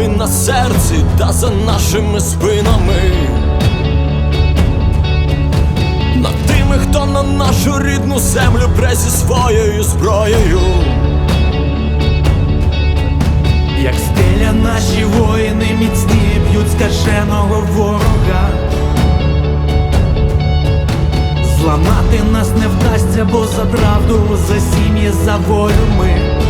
тривоги на серці та за нашими спинами. Над тими, хто на нашу рідну землю пре зі своєю зброєю. Як стеля наші воїни міцні б'ють скаженого ворога. Зламати нас не вдасться, бо за правду, за сім'ї, за волю ми.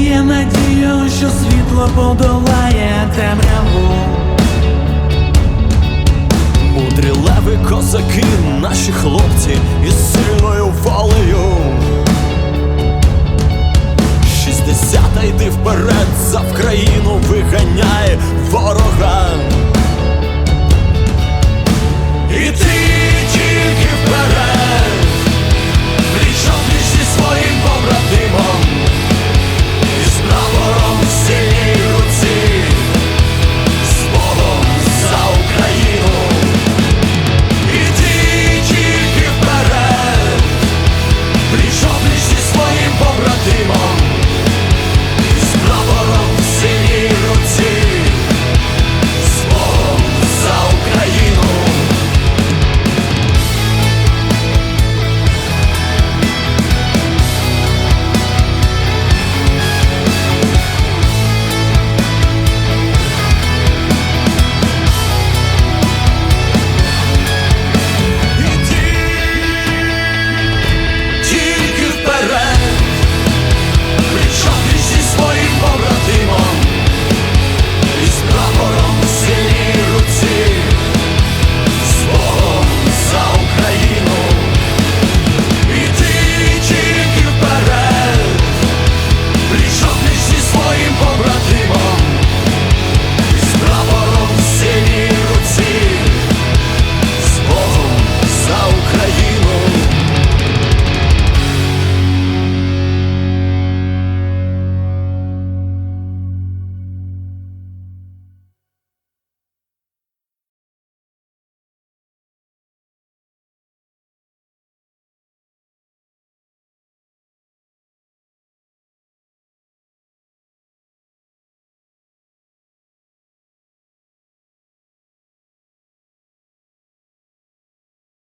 Дає надію, що світло подолає темряву. Мудрі леви, козаки, наші хлопці із сильною волею. Шістдесята йди вперед, за Вкраїну виганяє ворога.